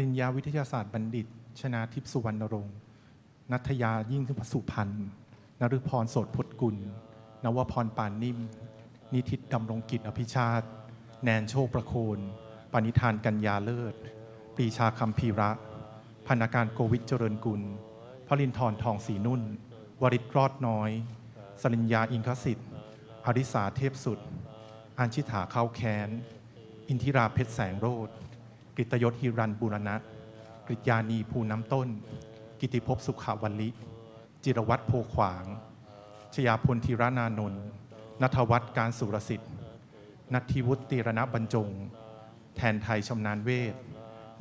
ริญญาวิทยาศาสตร์บัณฑิต ชนาทิพสุวรรณรงค์นัทยายิ่งสุพันธ์นฤพรโสดพจน์กุล นวพรปานนิ่ม นิทิตดำรงกิจอภิชาติ แนนโชคประโคน ปณิธานกัญญาเลิศปรีชาคำพีระพรรณการโกวิทเจริญกุลพรินทรทองศรีนุ่น วริตรอดน้อย สริญญาอิงคสิทธิ์อริสาเทพสุด อัญชิถาเข้าแค้น อินทิราเพชรแสงโรด กฤตยศฮิรันบุรณะกฤตยานีภูน้ำต้น กิติภพสุขาวันลิ จิรวัตรโพขวาง ชยาพลธีรานานนท์นัทวัฒน์การสุรสิทธิ์ นัทธิวุฒิตีรณบรรจง แทนไทยชำนาญเวท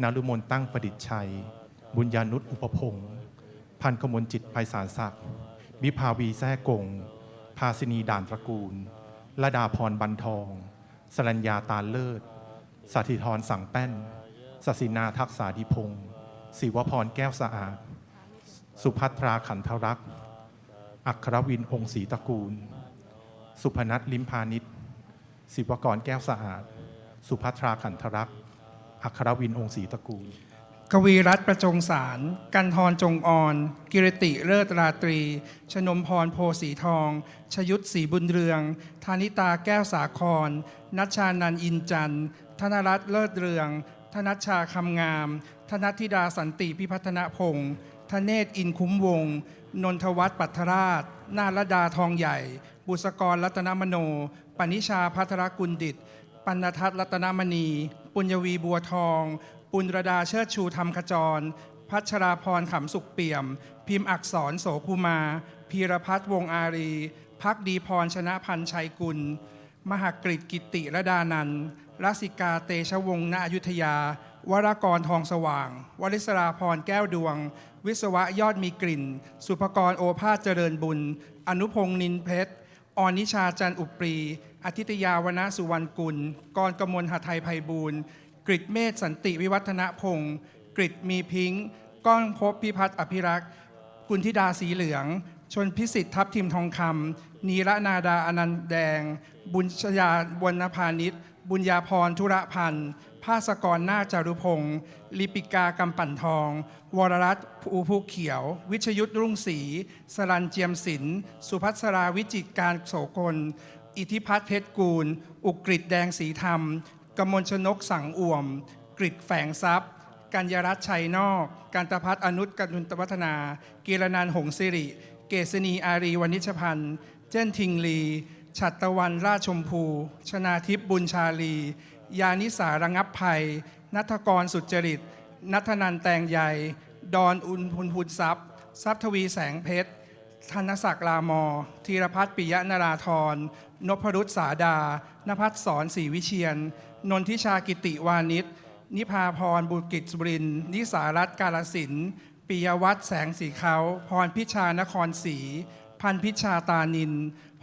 นารุมนตั้งประดิษฐ์ชัย บุญญานุษย์อุปพงศ์พันกมลจิตไพศาลศักดิ์วิภาวีแท้กง ภาสินีด่านตระกูลระดาพรบันทอง สรัญญาตาเลิศ สถิธรสังแป้น สศินาทักษาดิพงศ์ศิวพรแก้วสะอาด สุภัทราขันธรักษ์ อัครวินองศรีตระกูล สุพนัทลิมพานิชศิวกรแก้วสะอาด สุภัทราขันธรักษ์ อัครวินองศรีตระกูล กวีรัตน์ประจงสาร กันทรจงออน กิรติเลิศราตรี ชนมพรโพสีทอง ชยุทธศรีบุญเรือง ธานิตาแก้วสาคร นัชชานันอินจันทธนรัตน์เลิศเรือง ธนัชชาคำงาม ธนัทธิดาสันติพิพัฒนพงศ์ธเนศอินคุ้มวงศ์นนทวัฒน์ปัทราช นาลดาทองใหญ่ บุษกรรัตนมโน ปณิชาพัทรกุลดิต ปัณทัศรัตนมณี ปุญญวีบัวทอง ปุณรดาเชิดชูธรรมขจร พัชราพรขำสุขเปี่ยม พิมพ์อักษรโสภูมา พีรพัฒน์วงอารีพักดีพรชนะพันชัยกุล มหากฤตกิติระดานันท์ รัสิกาเตชะวงศ์ณอยุธยา วรากรทองสว่าง วริศราพรแก้วดวง วิศวะยอดมีกลิ่น สุภกรโอภาสเจริญบุญ อนุพงษ์นินเพชรออนิชาจันอุปรีอาทิตยาวนสุวรรณกุล กรกมลหทัยไพบูลย์กริตเมธสันติวิวัฒนพงศ์กริตมีพิงค์ก้องภพพิพัฒน์อภิรักษ์กุลธิดาสีเหลือง ชนพิสิทธิ์ทัพทิมทองคำนีระนาดาอนันต์แดง บุญชยาบวนพานิช บุญญาพรธุระพันธ์ภาสกรนาจารุพงศ์ลิปิกากำปั่นทอง วรรัตน์ภูภูเขียว วิชยุทธรุ่งศรีสรันเจียมศิลป์สุพัสราวิจิตการโสกล อิทธิพัฒน์เพชรกูล อุกฤษแดงสีธรรม กมลชนกสังอ่วม กฤษแฝงทรัพย์ กัญญรัตน์ชัยนอก การตพัฒน์อนุตกนุนตวัฒนา กีรนันหงสิริ เกษณีอารีวณิชพันธ์ เจ้นทิงลี ฉัตรตะวันราชชมพู ชนาทิพย์บุญชาลี ยานิสาระงับภัย นัทกรสุจริต นัทนันแตงใหญ่ ดอนอุนพุนพุนทรัพย์ ทรัพย์ทวีแสงเพชร ธนศักดิ์ลามอธีรพัฒน์ปิยะนราธร นพรุษสาดานภัสสอนศรีวิเชียน นนทิชากิติวานิช นิพาพรบุกิจสุริน นิสารัตกาลสินปิยวัฒน์แสงสีเขา พรพิชานครศรี พันพิชาตานิน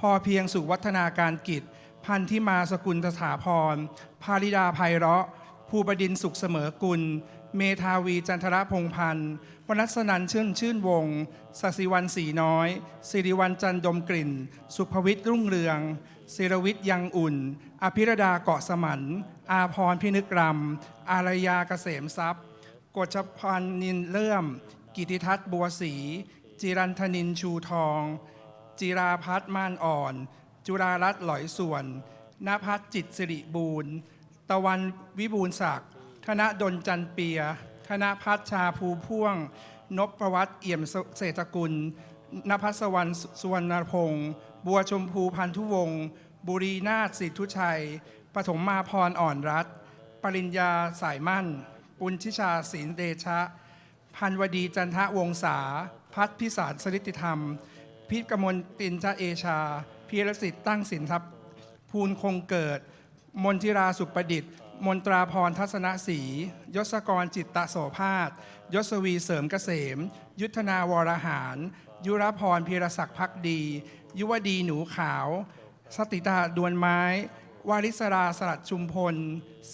พอเพียงสุวัฒนาการกิจ พันธิมาสกุลสถาพร ภาริดาไพเราะ ภูบดินสุขเสมอกุล เมธาวีจันทรพงพันธ์วนัสนันชื่นชื่นวงศ์สศิวันสีน้อย สิริวันจันดมกลิ่น สุภวิทย์รุ่งเรืองศิรวิทย์ยังอุ่น อภิรดาเกาะสมัน อาพรพินึกรำอารยาเกษมทรัพย์กฎชพันนินเลื่อม กิติทัศน์บัวศรีจิรันทนินชูทอง จิราพัฒน์ม่านอ่อน จุฬารัตน์หลอยส่วนนภัสจิตสิริบูรณ์ ตะวันวิบูลศักดิ์ธนดลจันเปีย ธนพัชชาภูพ่วง นพประวัติเอี่ยมเศรษฐกุลนภัสวรรณสุวรรณพงศ์บัวชมพูพันธุวงศ์บุรีนาถสิทธุชัยปฐมมาพรอ่อนรัตปริญญาสายมั่น ปุญชิชาศีลเดชะ พันวดีจันทะวงศา พัฒพิสารสริติธรรม พิกมลตินชะเอชา พีรสิทธิ์ตั้งสินทัพภูลคงเกิด มนทิราสุประดิษฐ์ มนตราพรทัศนศรียศกรจิตตะโสภาสยศวีเสริมเกษม ยุทธนาวรหาร ยุรพรพีรศักดิ์พักดี ยุวดีหนูขาว สติตาดวนไม้วาริสราสลัดชุมพล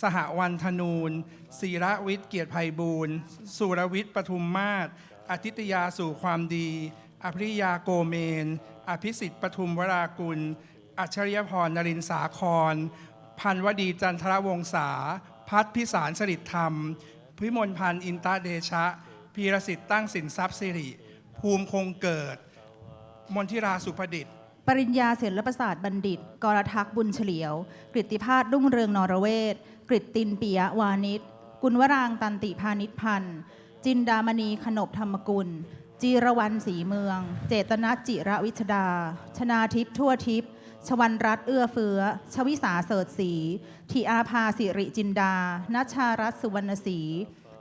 สหวันธนูนศิระวิทย์เกียรติภัยบูรณ์สุรวิทย์ปทุมมาศอาทิตยาสู่ความดี อภิริยาโกเมน อภิสิทธิ์ปทุมวรากุล อัจฉริยพรนรินสาคร พันวดีจันทรวงศา พัฒพิสารสริธรรม พิมลพันธ์อินตาเดชะ พีรสิทธิ์ตั้งสินทรัพย์สิริ ภูมิคงเกิด มนทิราสุภดิษฐ์ปริญญาศิลปศาสตร์บัณฑิต กรทักษ์บุญเฉลียวกฤติพาสรุ่งเรืองนรเวศกฤตตินปิยวานิชกุลวรางตันติพานิชพันธ์ จินดามณีขนบธรรมกุล จีรวรรณศรีเมือง เจตนาจิระวิชดา ชนาทิพย์ทั่วทิพย์ชวันรัตเอื้อเฟื้อ ชวิสาเสดศรีทีอาภาสิริจินดานัชารัตสุวรรณศรี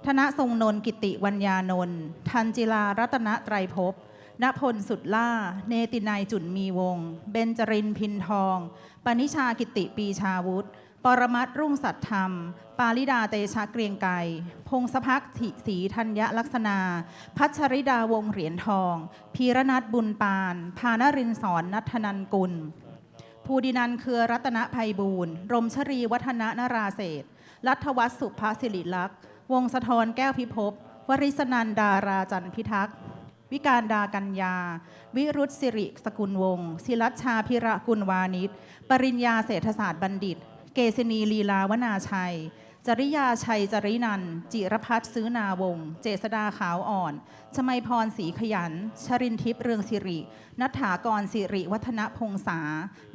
ธนทรงนนกิติวัญญานนท์ทันจิลารัตนไตรภพณพลสุดล่า เนตินัยจุนมีวง เบญจรินพินทอง ปณิชากิติปีชาวุธ ปรมัตรุ่งสัตยธรรม ปาลิดาเตชะเกรียงไกรพงศพักถิศีธัญญลักษณา พัชริดาวงเหรียญทอง พีรนัทบุญปาน พานรินสอนนัทนันกุล ภูดินันเครือรัตนภัยบูรณ์รมชรีวัฒนนราเศษรัฐวัฒสุภาสิริลักษ์ วงศธรแก้วพิภพ วริศนันดาราจันพิทักษ์ วิการดากัญญา วิรุธสิริสกุลวงศ์ศิรัชชาพิระกุลวานิช ปริญญาเศรษฐศาสตร์บัณฑิต เกษณีลีลาวนาชัย จริยาชัยจรินันท์จิรพัฒน์ซื้อนาวง เจษดาขาวอ่อน ชมัยพรศรีขยัน ชรินทิพย์เรืองสิริ นัฐากรสิริวัฒนพงษา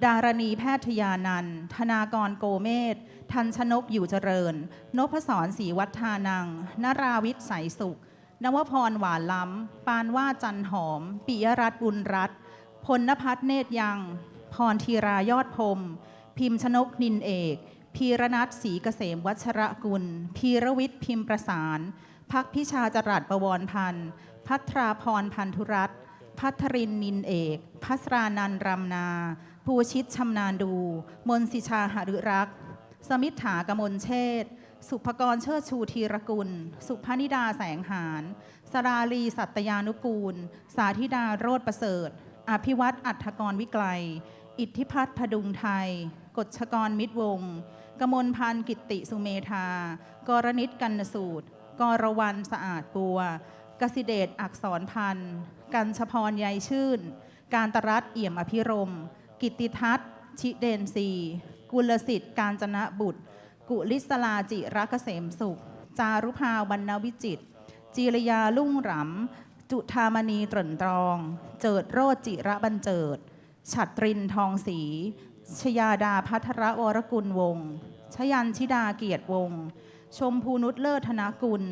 ดารณีแพทยานันธนากรโกเมศทันชนกอยู่เจริญ นพศรศรีวัฒานัง นราวิทย์ใสสุข นวพรหวานล้ำ ปานว่าจันหอม ปิยรัตน์บุญรัตน์พลนพัฒน์เนตรยัง พรธีรายอดพรม พิมพ์ชนกนินเอก พีรนัทศรีเกษมวัชระกุล พีรวิทย์พิมพ์ประสาน พักพิชาจรัสประวรพันธ์ พัทราพรพันธุรัตน์พัทรินนินเอก พัสรานันรำนา ภูชิตชำนาญดู มนสิชาหฤรักษ์ สมิทธากมลเชษฐ์สุภกรเชิดชูธีรกุล สุพนิดาแสงหารสราลีสัตยานุกูล สาธิดาโรธประเสริฐ อภิวัตอัฐกรวิไกล อิทธิพัฒน์พดุงไทยกฎชกรมิตรวงศ์กมลพันธ์กิตติสุเมธา กรณิตกันสูตร กรวันสะอาดบัว กสิเดชอักษรพันธ์ กัญชพรใยชื่น การตรัสเอี่ยมอภิรม กิติทัศน์ ชิเดนซีกุลสิทธิ์การจนะบุตร กุลิศลาจิรักเกษมสุข จารุภาวรรณวิจิตจีรยาลุ่งรำ จุธามณีตรนตรอง เจิดโรจจิระบันเจิด ฉัตรินทองศรี ชยาดาพัทรวรกุลวงศ์ชยันชิดาเกียรติวงศ์ชมพูนุชเลิศธนกุล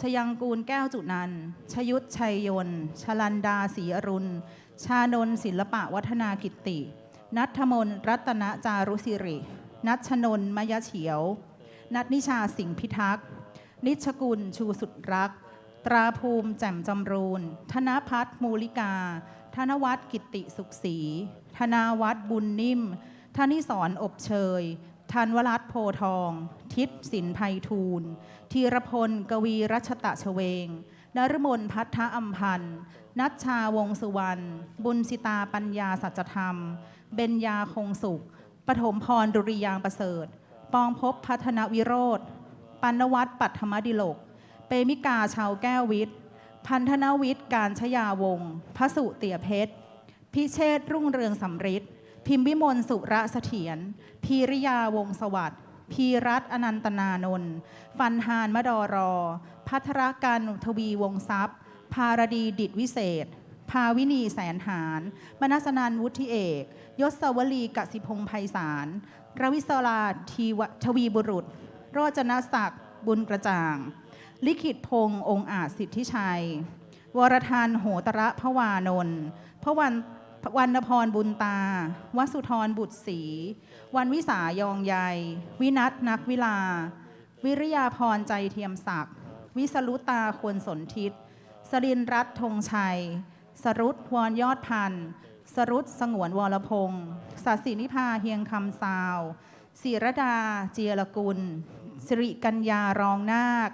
ชยังกูลแก้วจุนันชยุทธชัยยนต์ชลันดาศรีอรุณ ชานนศิลปะวัฒนากิตติ นัทมนรัตนจารุสิริ นัชนน์มยเฉียว นัทนิชาสิงห์พิทักษ์ นิชกุลชูสุดรัก ตราภูมิแจ่มจำรูน ธนพัฒน์มูลิกา ธนวัฒน์กิตติสุขศรี ธนาวัฒน์บุญนิ่ม ธนิสรอบเชยธันวรัตโพทอง ทิศสินไพฑูรย์ธีรพล กวีรัชตะเฉวงนรมนพัทธอัมพันธ์ นัชชาวงสุวรรณ บุญสิตาปัญญาสัจธรรม เบญญาคงสุข ปฐมพรดุริยางประเสริฐ ปองภพพัฒนวิโรธ ปัณวัฒน์ปัทธมดิโลก เปมิกาชาวแก้ววิทย์ พันธนวิทย์การชยาวงศ์พระสุเตียเพชร พิเชษรุ่งเรืองสำริด พิมพ์วิมลสุระเสถียรพีริยาวงสวัสดิ์พีรัตอนันตนานนท์ฟันหานมดอรอ พัทรการทวีวงทรัพย์ ภารดีดิตวิเศษ ภาวินีแสนหารมนัสนันวุฒิเอก ยศวลีกสิพงศ์ไพศาลรวิศราทีวทวีบุรุษ โรจนศักดิ์บุญกระจ่าง ลิขิตพงศ์องค์อาจสิทธิชัย วรทานโหตระพวานนท์พระวัน วรรณพรบุญตา วสุธรบุตรศรี วันวิสายองใย วินัทนักวิลา วิริยาพรใจเทียมศักดิ์ วิสรุตาควรสนทิศ สรินรัตนธงชัย สรุตวรยอดพันธ์สรุตสงวนวรพงศ์สัสินิพาเฮียงคำซาวศิรดา เจียรกุล สิริกัญญารองนาค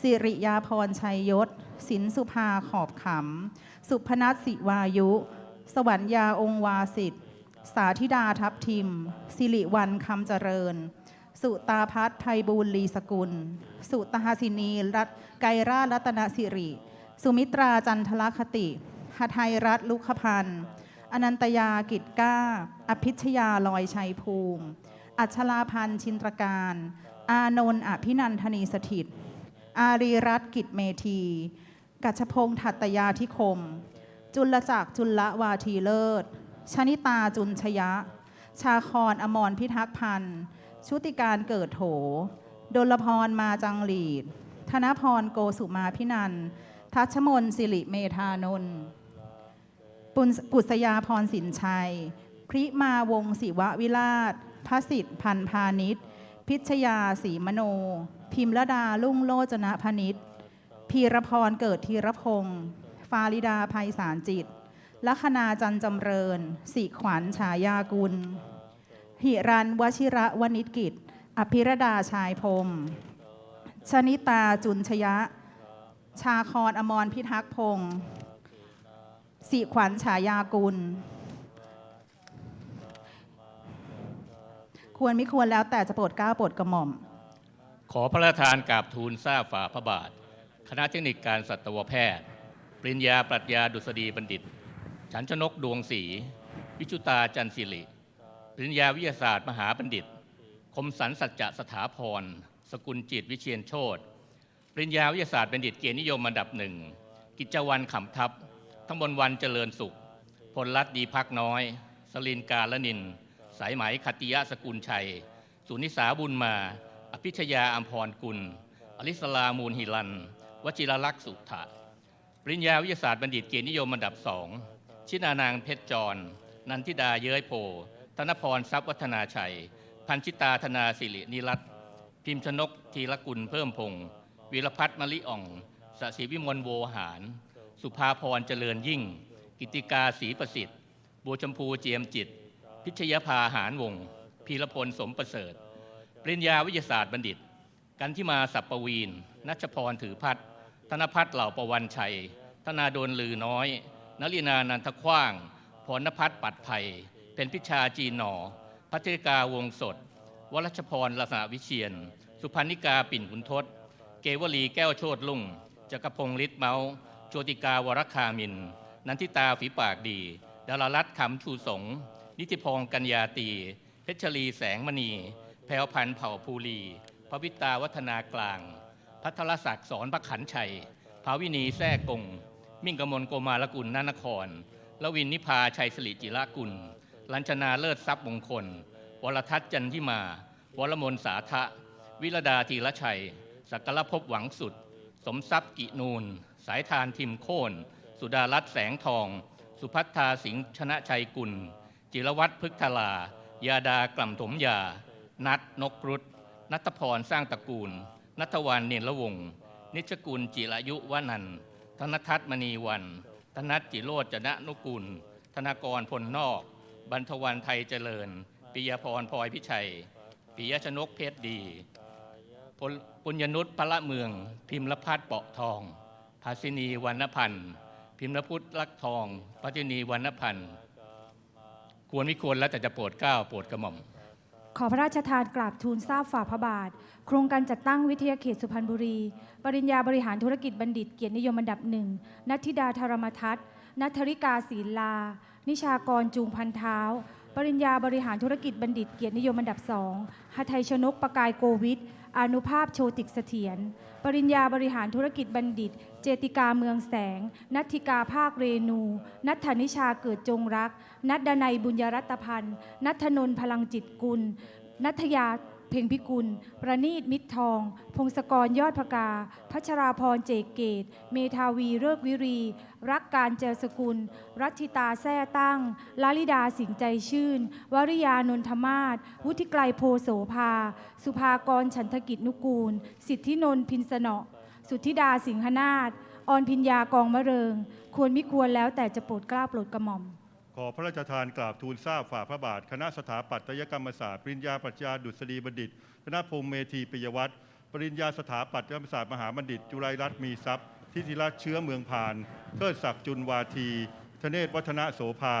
สิริยาพรชัยยศ สินสุภาขอบขำ สุพนัสสิวายุ สวรรยาองค์วาสิทธิ์สาธิดาทัพทิม สิริวันคำเจริญ สุตาพัฒน์ไพบูลลีสกุล สุตาสินีรัตไกรราชรัตนสิริ สุมิตราจันทรคติหทัยรัตน์ลุคพันธ์อนันตยากิจก้า อภิชยาลอยชัยภูมิ อัชราพันธ์ชินตรการ อานนท์อภินันทนีสถิต อารีรัตน์กิจเมธี กัชพงษ์ทัตยาธิคม จุลจักจุลวาทีเลิศ ชนิตาจุนชยะ ชาคอนอมรพิทักษ์พันธ์ ชุติการเกิดโถ ดลพรมาจังหลีด ธนพรโกสุมาพินัน ทัชมนสิริเมธานนท์ปุณปุษยาพรสินชัย พริมาวงศิวะวิราชพระสิทธิพันพาณิชย์ พิชยาศรีมโน พิมรดาลุ่งโลจนะพนิษฐ์พีรพรเกิดธีรพงศ์ ฟาริดาภัยสารจิต ลัคนาจันจำเริญสิขวัญฉายากุล หิรันวชิระวณิกิจ อภิรดาชายพรมชนิตาจุนชยะ ชาคอนอมรพิทักษ์พงศ์สิขวัญฉายากุล ควรไม่ควรแล้วแต่จะโปรดเกล้าโปรดกระหม่อม ขอพระราชทานกราบทูลทราบฝ่าพระบาท คณะเทคนิคการสัตวแพทย์ ปริญญาปรัชญาดุษฎีบัณฑิต ฉันชนกดวงศรีวิชุตาจันสิริ ปริญญาวิทยาศาสตร์ มหาบัณฑิต คมสันสัจจะสถาพร สกุลจิตวิเชียนโชตปริญญาวิทยาศาสตร์บัณฑิตเกียรตินิยมอันดับหนึ่ง กิจวันขำทัพทั้งบนวันเจริญสุข พลรัตดีพักน้อย สลินกาลนิน สายไหมคติยะสกุลชัย สุนิสาบุญมา อภิชยาอัมพรกุล อลิสลามูลหิลัน วชิรลักษณ์สุทธะ ปริญญาวิทยาศาสตร์บัณฑิตเกียรตินิยมอันดับสองชินานางเพชรจร นันทิดาเย้ยโพธนพรทรัพย์วัฒนาชัย พันชิตาธนาสิรินิรัตพิมพ์ชนกทีละกุลเพิ่มพงศ์วีรพัฒน์มลิอ่องสศิวิมลโวหาร สุภาพรเจริญยิ่ง กิติกาศรีประสิทธิ์บัวชมพูเจียมจิต พิชยภาหารวงศ์พีรพลสมประเสริฐ ปริญญาวิทยาศาสตร์บัณฑิต กันที่มาสัปปวีนนัชพรถือพัฒน์ ธนพัฒน์เหล่าประวันชัย ธนาโดนลือน้อย นลินานันทขว้าง พรณพัฒน์ปัดไผ่เป็นพิชาจีนหนอ พัชริกาวงสด วรัชพรลักษณะวิเชียน สุพรรณิกาปิ่นขุนทศ เกวลีแก้วโชตลุ่ง จักรพงศ์ฤทธิ์เมาส์โชติกาวรคามิน นันทิตาฝีปากดี ดารารัตน์ขำชูสง นิติพงศ์กัญญาตี เพชรลีแสงมณี แพรวพันธ์เผ่าภูรีพระวิตาวัฒนากลาง พัทรศักดิ์สอนพระขันชัย ภาวินีแท้กง มิ่งกมลโกมารกุลนานครละวินนิพาชัยสลิจิระกุล ลัญชนาเลิศทรัพย์มงคล วรทัศน์จันทิมา วรมนสาทะ วิรดาธีรชัย สักกรภพหวังสุด สมทรัพย์กินูน สายทานทิมโค่น สุดารัตน์แสงทอง สุพัฒนาสิงห์ชนะชัยกุล จิรวัตรพฤกษลา ยาดากล่ำถมยา นัทนกรุตนัทพรสร้างตระกูล นัทวันเนียนละวง นิชกุลจิรายุวนันท์ธนทัศน์มณีวัน ธนัทจิโรจนะนุกุล ธนากรพลนอก บรรทวันไทยเจริญปิยพรพลอยพิชัยปิยชนกเพชรดีปุญญนุษย์พระเมือง พิมพ์ละพัฒน์เปาะทองภาสินีวรรณพันธ์พิมพ์ละพุทธลักทองพัชนีวรรณพันธ์ควรไม่ควรแล้วแต่จะโปรดเกล้าโปรดกระหม่อม ขอพระราชทานกราบทูลทราบฝ่าพระบาท โครงการจัดตั้งวิทยาเขตสุพรรณบุรี ปริญญาบริหารธุรกิจบัณฑิตเกียรตินิยมอันดับหนึ่งนัทธิดาธารมทัศน์นัทธริกาศีลา นิชากรจูงพันเท้า ปริญญาบริหารธุรกิจบัณฑิตเกียรตินิยมอันดับสองหทัยชนกประกายโกวิท อนุภาพโชติกเสถียร ปริญญาบริหารธุรกิจบัณฑิต เจติกาเมืองแสง นัทธิกาภาคเรนู นัทธนิชาเกิดจงรัก นัทดนัยบุญยรัตพันธ์ นัทนนพลังจิตกุล นัทยา เพ่งพิกุล ประณีตมิตรทอง พงศกรยอดพกา พัชราพรเจกเกต เมทาวีเลิกวิรี รักการเจรสกุล รัชิตาแท้ตั้งลาลิดาสิงใจชื่น วริยานนทมาศ วุฒิไกรโพโสภา สุภากรฉันทกิจนุกูล สิทธินนพินสนอสุทธิดาสิงหนาถออนพิญญากองมะเริง ควรมิควรแล้วแต่จะโปรดกล้าโปรดกระหม่อม ขอพระราชทานกราบทูลทราบฝ่าพระบาท คณะสถาปัตยกรรมศาสตร์ปริญญาปรัชญาดุษฎีบัณฑิต คณะพงเมธีปิยวัตรปริญญาสถาปัตยกรรมศาสตร์มหาบัณฑิต จุไรรัตน์มีทรัพย์ทิติรัตน์เชื้อเมืองพานเทิดศักดิ์จุนวาทีธเนศวัฒนโสภา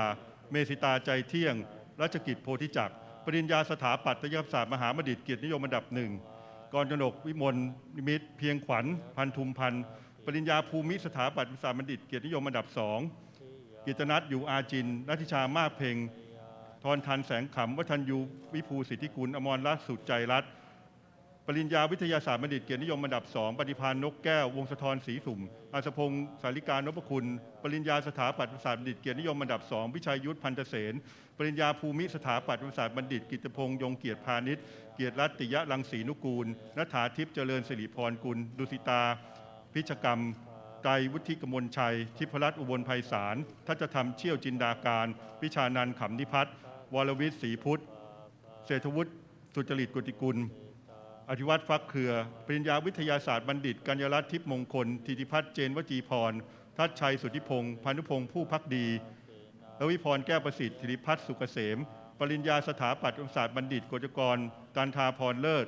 เมสิตาใจเที่ยง รัชกิจโพธิจักร ปริญญาสถาปัตยกรรมศาสตร์มหาบัณฑิตเกียรตินิยมอันดับหนึ่งกรจนกวิมลนิมิตรเพียงขวัญ พันธุมพันธ์ปริญญาภูมิสถาปัตยศาสตร์บัณฑิตเกียรตินิยมอันดับสอง กิตนัทอยู่อาจินนัทิชามากเพ็งทรทันแสงขำวัฒนยูวิภูสิทธิกุลอมรรัตน์สุดใจรัตน์ปริญญาวิทยาศาสตร์บัณฑิตเกียรตินิยมอันดับ2ปฏิพานนกแก้ว วงศธรศรีสุ่มอาสพงศ์สาริการนพคุณ ปริญญาสถาปัตยศาสตร์บัณฑิตเกียรตินิยมอันดับ2วิชัยยุทธพันธเสนปริญญาภูมิสถาปัตยศาสตร์บัณฑิตกิตพงศ์ยงเกียรติพาณิชย์เกียรติรัตติยะรังสีนุกูลนัฐาทิพย์เจริญสิริพรกุลดุสิตา พิชกรรม ไตรวุฒิกมลชัย ทิพรัตน์อุบลไพศาลทัศธรรมเชี่ยวจินดาการ วิชานันขำนิพัฒน์วรวิทย์ศรีพุทธเศรษฐวุฒิสุจริตกุติกุล อธิวัตรฟักเครือ ปริญญาวิทยาศาสตร์บัณฑิต กัญญารัตน์ทิพมงคลธิติพัฒน์เจนวจีพร ทัศชัยสุทธิพงศ์พานุพงศ์ผู้พักดีลวิพรแก้วประสิทธิ์ธิริพัฒน์สุกเกษม ปริญญาสถาปัตยศาสตร์บัณฑิตกจกรตันทาพรเลิศ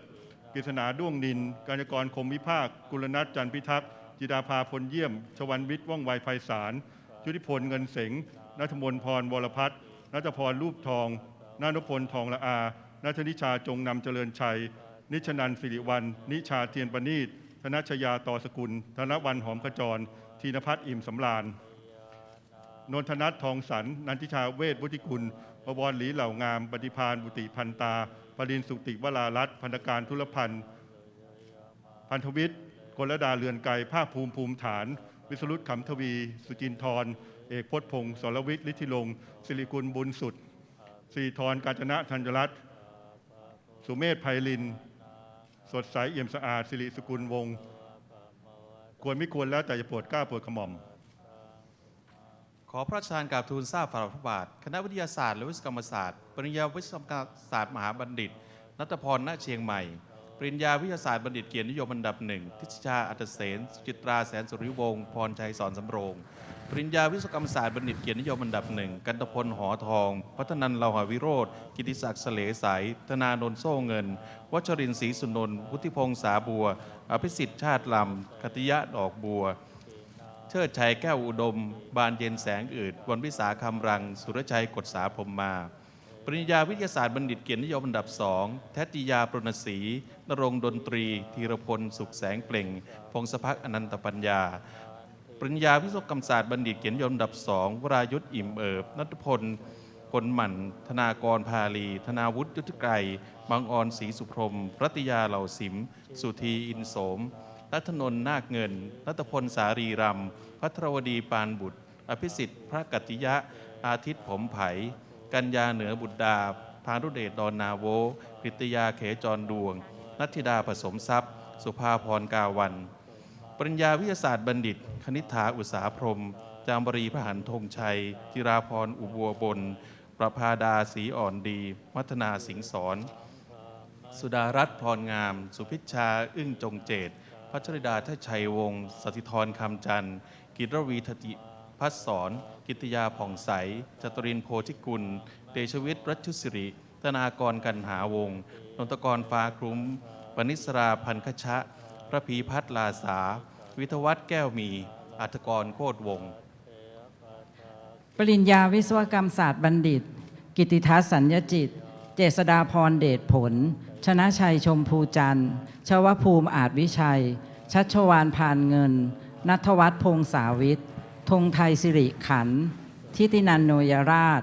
กฤษณาด้วงนิน กัญญากรคมวิภาค กุลนัทจันพิทักษ์ จิดาภาพลเยี่ยม ชวันวิทย์ว่องไวไพศาลชุติพลเงินเสงนัทมนพรวรพัฒน์นัทพรรูปทองนานพลทองละอานัทนิชาจงนำเจริญชัย นิชนันสิริวัลนิชาเทียนประนีตธนชยาต่อสกุล ธนวันหอมขจร ธีนพัฒน์อิ่มสำราญนนทนัททองสันนันทิชาเวทวุฒิกุลบวรหลีเหล่างาม ปฏิพานบุติพันตาปรินสุติวรารัตพันธการธุรพันธ์พันธวิทย์ กลดาเรือนไกรภาคภูมิภูมิฐาน วิสรุตขำทวี สุจินทร์เอกพจน์พงศ์สรวิทย์ฤทธิลงค์สิริกุลบุญสุดสิริธรกาญจนะธัญรัตน์สุเมธไพลิน สดใสเอี่ยมสะอาดสิริสกุลวงศ์ควรไม่ควรแล้วแต่จะปวดกล้าปวดกระหม่อม ขอพระราชทานกราบทูลทราบฝ่าพระบาท คณะวิทยาศาสตร์และวิศวกรรมศาสตร์ ปริญญาวิศวกรรมศาสตร์มหาบัณฑิต นัตพรณเชียงใหม่ ปริญญาวิทยาศาสตร์บัณฑิตเกียรตินิยมอันดับหนึ่งทิชชาอัตเสนจิตราแสนสุริวงศ์พรชัยสอนสำโรง ปริญญาวิศวกรรมศาสตร์บัณฑิตเกียรตินิยมอันดับหนึ่งกันตพลหอทอง พัฒนันเลาหาวิโรธกิติศักดิ์เสลสายธนานนท์โซ่เงิน วัชรินทร์ศรีสุนนท์วุฒิพงษ์สาบัว อภิสิทธิ์ชาติลำคติยะดอกบัว เชิดชัยแก้วอุดม บานเย็นแสงอืดวันวิสาคำรัง สุรชัยกฎสาพรมมา ปริญญาวิทยาศาสตร์บัณฑิตเกียรตินิยมอันดับสองแทติยาปรณศรีนรงดนตรี ธีรพล สุขแสงเปล่ง พงศพักอนันตปัญญา ปริญญาวิศวกรรมศาสตร์บัณฑิตเกียรตินิยมอันดับสองวรายุทธอิ่มเอิบนัทพลพลหมั่น ธนากรพาลี ธนาวุฒิยุทธไกรบางออนศรีสุพรหมรัตยาเหล่าสิม สุธีอินโสมรัตนนนาคเงิน รัตพลสารีรำพัทรวดีปานบุตร อภิสิทธิ์ พระกัตติยะ อาทิตย์ผมไผ กัญญาเหนือบุตรดาพานุเดชดอนนาโวกฤตยาเขจรดวง นัทธิดาผสมทรัพย์ สุภาพรกาวัน ปริญญาวิทยาศาสตร์บัณฑิต คณิษฐาอุตสาพรม จามบรีพหันธงชัย จิราพรอุบัวบน ประภาดาสีอ่อนดีมัฒนาสิงสอน สุดารัตน์พรงาม สุพิชชา อึ้งจงเจตพัชริดาทชัยวงศ์สถิธรคำจันทร์กิรวีทติ พัฒสอน กิตยาผ่องใส จตุรินโพธิกุล เดชวิทย์รัชุสิริ ธนากรกันหาวงศนนทกรฟ้าคลุ้มปนิสราพันคชะ พระพีพัฒลาสา วิทวัฒน์แก้วมี อัธกรโคตรวงศปริญญาวิศวกรรมศาสตร์บัณฑิต กิติทัศน์สัญญจิต เจษดาพรเดชผล ชนะชัยชมพูจันทร์ ชวภูมิอาจวิชัย ชัชวานพานเงิน นัทวัฒน์พงษาวิทย์ ธงไทยสิริขัน ทิตินันโนยราช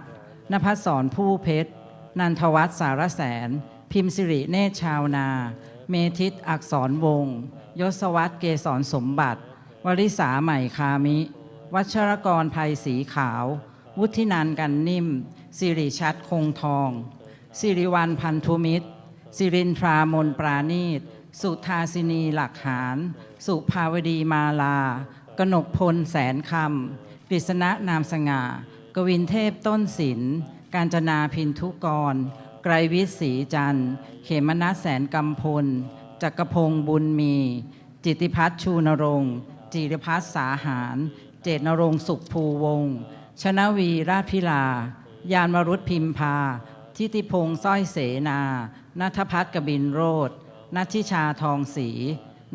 นภัสสรผู้เพชร นันทวัฒน์สารแสน พิมพ์สิริเนตรชาวนา เมทิตอักษรวงศ์ยศวัตรเกษรสมบัติ วริษาใหม่คามิ วัชรกรภัยสีขาว วุฒินันกันนิ่ม สิริชัดคงทอง สิริวัลพันธุมิตร สิรินทรามนปราณีต สุทาสินีหลักหารสุภาวดีมาลา กนกพลแสนคำกฤษณะนามสง่า กวินเทพต้นศิลป์การจนาพินทุกร ไกรวิศรีจันทร์ เขมนัสแสนกำพล จักรพงศ์บุญมี จิติพัฒชูนรงค์จิรพัฒสาหาร เจตนรงสุขภูวงศ์ชนวีราชพิลา ยานวรุธพิมพา ทิติพงศ์สร้อยเสนานัทพัฒกบินโรธนัทิชาทองศรี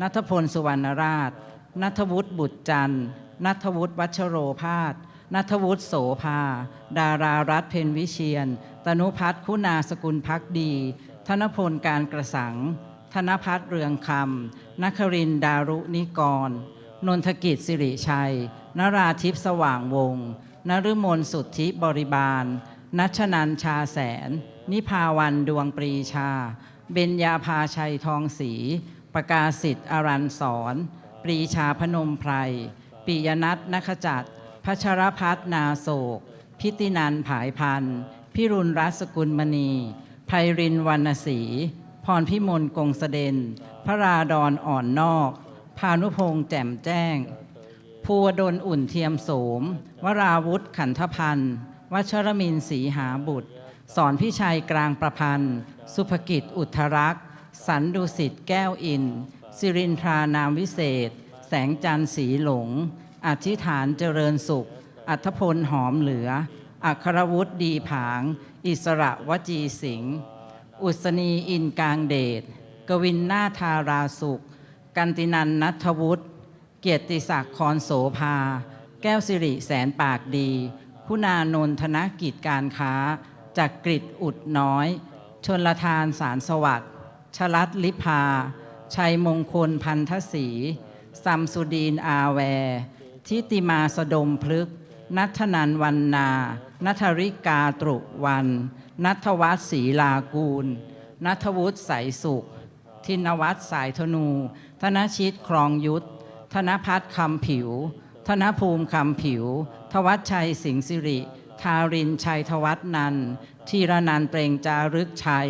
นัทพลสุวรรณราช นัทวุฒิบุตรจันทร์นัทวุฒิวัชโรพาสนัทวุฒิโสภา ดารารัตน์เพนวิเชียน ตนุพัฒน์คุณาสกุลพักดี ธนพลการกระสัง ธนพัฒน์เรืองคำนครินดารุนิกร นนทกิจสิริชัย นราทิพสว่างวงศ์นฤมลสุทธิบริบาล นัชนันชาแสน นิพาวันดวงปรีชา เบญญาภาชัยทองศรีประกาศิทธิ์อรันสอน รีชาพนมไพรปิยนัทนคจัดพัชรพัฒนาโศก พิตินันผายพันธ์พิรุณรัศกุลมณีไพรินวรรณศรีพรพิมลกงสเดนพระราดอนอ่อนนอก พานุพงษ์แจ่มแจ้ง ภูวดลอุ่นเทียมโสม วราวุธขันธพันธ์วัชรมินศรีหาบุตร สอนพิชัยกลางประพันธ์ สุภกิจอุทธรักษ์ สันดุสิทธ์แก้วอิน สิรินทรานามวิเศษ แสงจันทร์สีหลง อธิษฐานเจริญสุข อัธพลหอมเหลือ อัครวุฒิดีผาง อิสระวจีสิงห์อุศนีอินกลางเดช กวินนาธาราสุข กันตินันนัทวุฒิ เกียรติศักดิ์คอนโสภา แก้วสิริแสนปากดี คุณานนทนกิจการค้า จากกริดอุดน้อย ชนละทานสารสวัสดิ์ชลัดลิพา ชัยมงคลพันธสีซัมสุดีนอาแวร์ทิติมาสดมพลึก นัทนันวันนานัทริกาตรุวัน นัทวัฒศรีลากูล นัทวุฒิสายสุข ทินวัฒน์สายธนู ธนชิตครองยุทธธนพัฒน์คำผิว ธนภูมิคำผิว ทวัชชัยสิงสิริ ทารินชัยทวัฒนันทีรนันเปลงจารึกชัย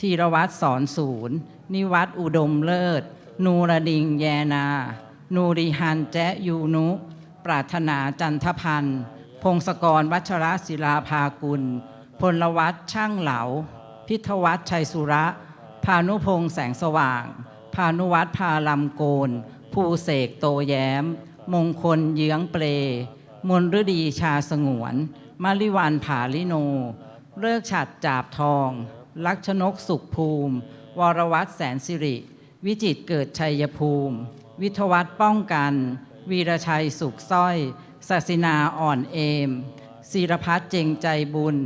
ธีรวัตรสอนศูนย์ นิวัตอุดมเลิศ นูรดิงแยนา นูริฮันแจยูนุ ปรารถนาจันทพันธ์ พงศกรวัชรศิลาภากุล พลวัตช่างเหลา พิทวัตชัยสุระ พานุพงษ์แสงสว่าง พานุวัตพาลำโกน ภูเสกโตแย้ม มงคลเยื้องเปล มนฤดีชาสงวน มาริวันผาลิโน เลิกฉัดจาบทอง ลักษณกสุขภูมิ วรวัตรแสนสิริ วิจิตเกิดชัยภูมิ วิทวัฒน์ป้องกัน วีรชัยสุขสร้อยศาสินาอ่อนเอมศิรพัฒน์เจงใจบุญ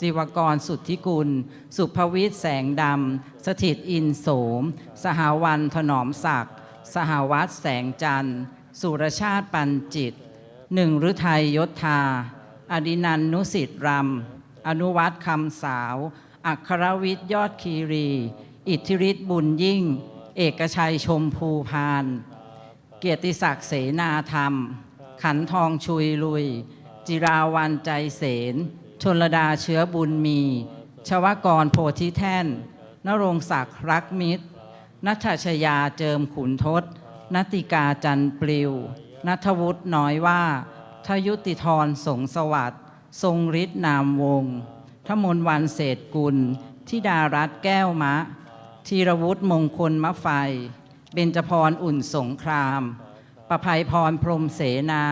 ศิวกรสุทธิกุล สุภวิทย์แสงดำ สถิตอินโสม สหวันถนอมศักดิ์ สหวัตแสงจันทร์ สุรชาติปันจิต หนึ่งฤทัยยศธา อดินันนุสิตรำ อนุวัตคำสาว อัครวิทย์ยอดคีรี อิทธิฤทธิ์บุญยิ่ง เอกชัยชมภูพาน เกียรติศักดิ์เสนาธรรม ขันทองชุยลุย จิราวันใจเสนชนลดาเชื้อบุญมี ชวกรโพธิแท่น นรงศักดิ์รักมิตรนัทชยาเจิมขุนทศนติกาจันปลิว นัทวุฒิน้อยว่า ทยุติธรสงสวัสดิ์ ทรงฤทธิ์นามวงศทมนวันเศรษฐกุลทิดารัตแก้วมะ ธีรวุฒิมงคลมะไฟ เบญจพรอุ่นสงคราม ประภัยพรพรมเสนา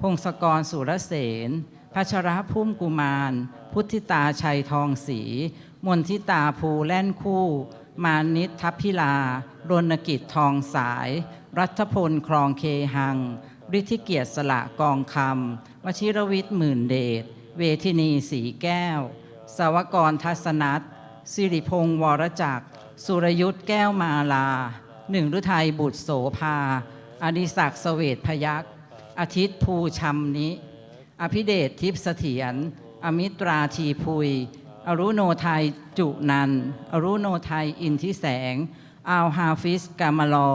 พงศกรสุรเสนพัชรพุ่มกุมาร พุทธิตาชัยทองศรีมนทิตาภูแล่นคู่ มานิททัพพิลารณกิจทองสาย รัฐพลครองเคหังฤทธิเกียรติสละกองคำวชิรวิทย์หมื่นเดชเวทินีสีแก้วสาวกรทัศนัทสิริพงษ์วรจักร สุรยุทธ์แก้วมาลา หนึ่งฤทัยบุตรโสภาอดิศักดิ์สเวตพยักษ์อาทิตย์ภูชัมนิ อภิเดชทิพย์เสถียรอมิตราทีพุย อรุโนไทยจุนัน อรุโนไทยอินทิแสงอาวฮาฟิสกามลอ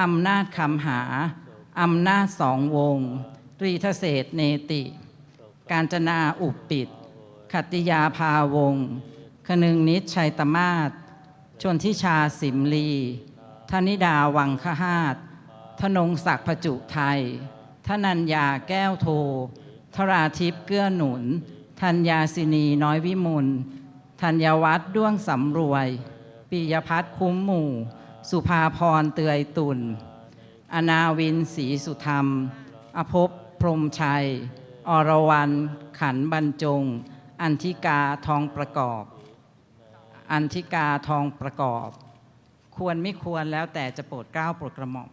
อำนาจคำหาอำนาจสองวง ตรีทเศษเนติ การจนาอุปปิด ขัตติยาภาวง คนึงนิดชัยตมาศ ชนทิชาสิมลีธนิดาวังคหาตธนงศักดิ์พจุไทยธนัญญาแก้วโทธราทิพย์เกื้อหนุน ธัญญาสินีน้อยวิมุลธัญวัฒน์ด้วงสำรวย ปิยพัฒน์คุ้มหมู่ สุภาพรเตือยตุลอนาวินศรีสุธรรม อภพพรมชัย อรวรรณขันบรรจง อันธิกาทองประกอบ อันธิกาทองประกอบ ควรไม่ควรแล้วแต่จะโปรดเกล้าโปรดกระหม่อม